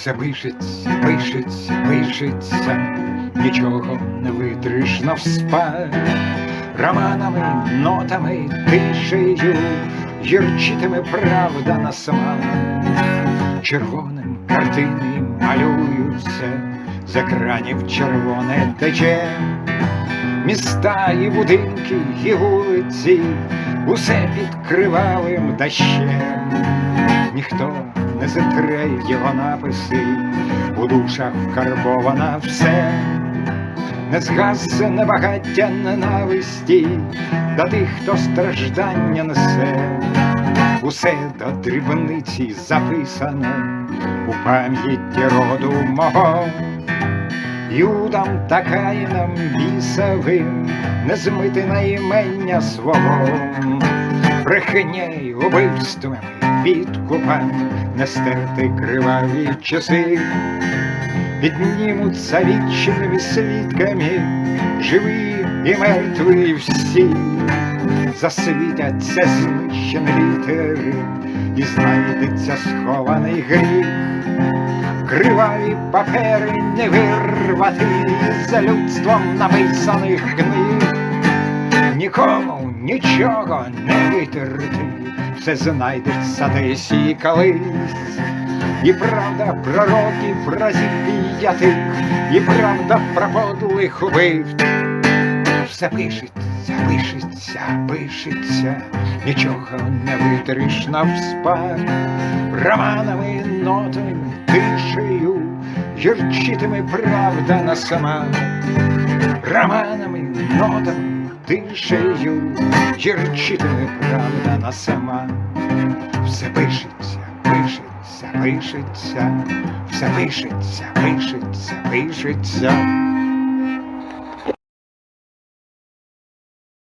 Все пишеться, пишеться, пишеться, нічого не витриш навспать. Романами, нотами, тишею, гірчитиме правда на смак. Червоним картини малюються, з екранів червоне тече. Міста і будинки, і вулиці, усе під кривавим дощем. Ніхто зітре його написи, у душах вкарбована все, не згасне небагаття ненависті. До тих, хто страждання несе, усе до дрібниці записано у пам'яті роду мого. Юдам та каїнам бісовим не змити наймення свого, брехня й убивствами, підкупами не стерти криваві часи, піднімуться вічними свідками, живі і мертві всі, засвітяться знищені літери, і знайдеться схований гріх. Криваві папери не вирвати за людством написаних книг, нікому нічого не витерти, все знайдеться десь і колись, і правда пророків разів п'ятих, і правда про подлих убивць. Все пишеться, пишеться, пишеться, нічого не витриш навспад, романами, нотами, тишею, гірчитиме правда на сама, романами, нотами, тишею, гірчитиме правда на сама, все пишеться, пишеться, пишеться, все пишеться, пишеться, пишеться.